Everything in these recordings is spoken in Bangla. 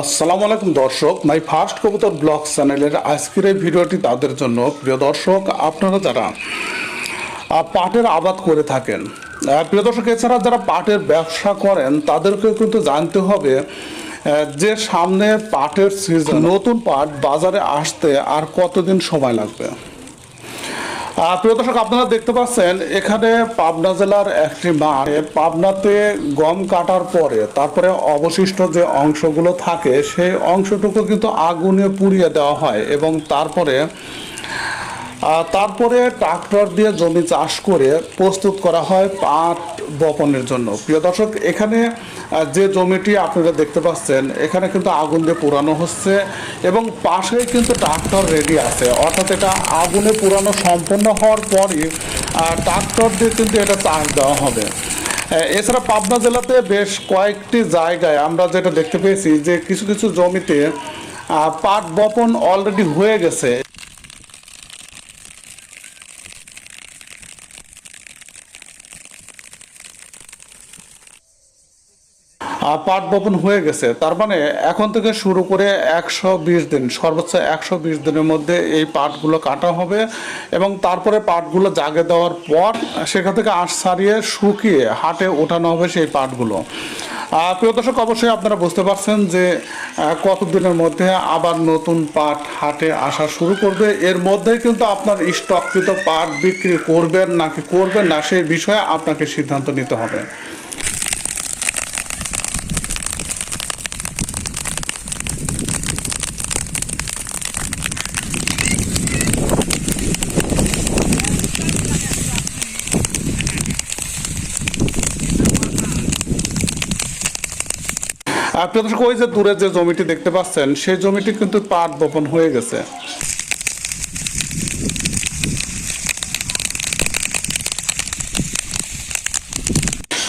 আসসালামু আলাইকুম দর্শক, মাই ফার্স্ট কবুতর ব্লগ চ্যানেলের আজকের এই ভিডিওটি তাদের জন্য। প্রিয় দর্শক, আপনারা যারা পাটের আবাদ করে থাকেন প্রিয় দর্শক, এছাড়া যারা পাটের ব্যবসা করেন তাদেরকে কিন্তু জানতে হবে যে সামনে পাটের সিজন নতুন পাট বাজারে আসতে আর কতদিন সময় লাগবে। প্রিয় দর্শক, আপনারা দেখতে পাচ্ছেন, এখানে পাবনা জেলার একটি মাঠে পাবনাতে গম কাটার পরে, তারপরে অবশিষ্ট যে অংশগুলো থাকে, সেই অংশটুকু কিন্তু আগুনে পুড়িয়ে দেওয়া হয় এবং তারপরে তারপরে ট্রাক্টর দিয়ে জমি চাষ করে প্রস্তুত করা হয় পাট বপনের জন্য। প্রিয় দর্শক, এখানে যে জমিটি আপনারা দেখতে পাচ্ছেন, এখানে কিন্তু আগুন দিয়ে পোড়ানো হচ্ছে এবং পাশেই কিন্তু ট্রাক্টর রেডি আছে। অর্থাৎ এটা আগুনে পোড়ানো সম্পন্ন হওয়ার পরই ট্রাক্টর দিয়ে কিন্তু এটা চাষ দেওয়া হবে। এছাড়া পাবনা জেলাতে বেশ কয়েকটি জায়গায় আমরা যেটা দেখতে পেয়েছি যে কিছু কিছু জমিতে পাট বপন অলরেডি হয়ে গেছে। পাট বপন হয়ে গেছে। তার মানে এখন থেকে শুরু করে একশো বিশ দিন, সর্বোচ্চ একশো বিশ দিনের মধ্যে এই পাটগুলো কাটা হবে এবং তারপরে পাটগুলো জাগে দেওয়ার পর সেখান থেকে আঁশ সারিয়ে শুকিয়ে হাটে ওঠানো হবে সেই পাটগুলো। প্রিয় দর্শক, অবশ্যই আপনারা বুঝতে পারছেন যে কতদিনের মধ্যে আবার নতুন পাট হাটে আসা শুরু করবে। এর মধ্যেই কিন্তু আপনার স্টককৃত পাট বিক্রি করবেন নাকি করবেন না, সেই বিষয়ে আপনাকে সিদ্ধান্ত নিতে হবে। দর্শক ওই যে দূরে যে জমিটি দেখতে পাচ্ছেন, সেই জমিটি কিন্তু পাট বপন হয়ে গেছে।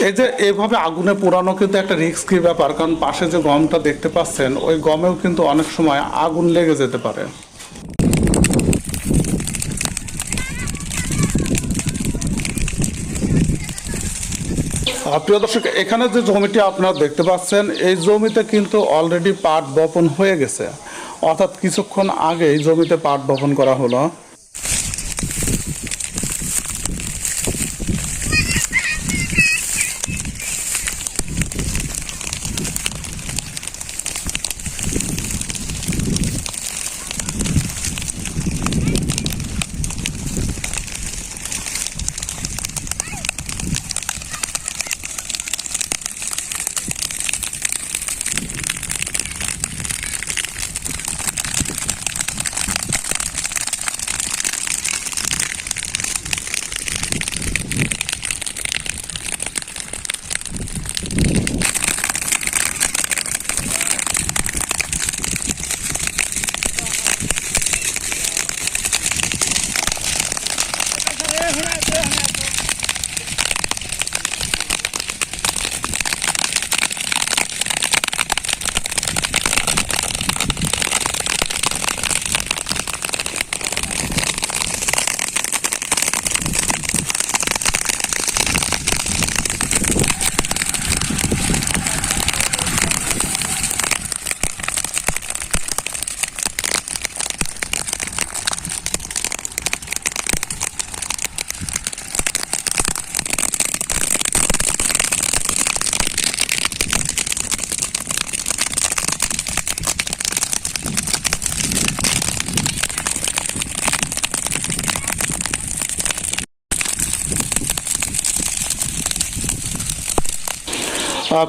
এই যে এভাবে আগুনে পোড়ানো কিন্তু একটা রিস্কি ব্যাপার, কারণ পাশে যে গমটা দেখতে পাচ্ছেন, ওই গমেও কিন্তু অনেক সময় আগুন লেগে যেতে পারে। প্রিয় দর্শক, এখানে যে জমিটি আপনারা দেখতে পাচ্ছেন, এই জমিতে কিন্তু অলরেডি পাট বপন হয়ে গেছে। অর্থাৎ কিছুক্ষণ আগে এই জমিতে পাট বপন করা হলো।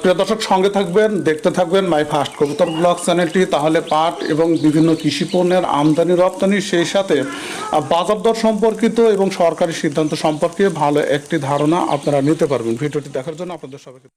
প্রিয় দর্শক, সঙ্গে থাকবেন, দেখতে থাকবেন মাই ফার্স্ট কবুতর ব্লগ চ্যানেলটি। তাহলে পাট এবং বিভিন্ন কৃষি পণ্যের আমদানি, রপ্তানি, সেই সাথে বাজার দর সম্পর্কিত এবং সরকারি সিদ্ধান্ত সম্পর্কে ভালো একটি ধারণা আপনারা নিতে পারবেন। ভিডিওটি দেখার জন্য আপনাদের সবাইকে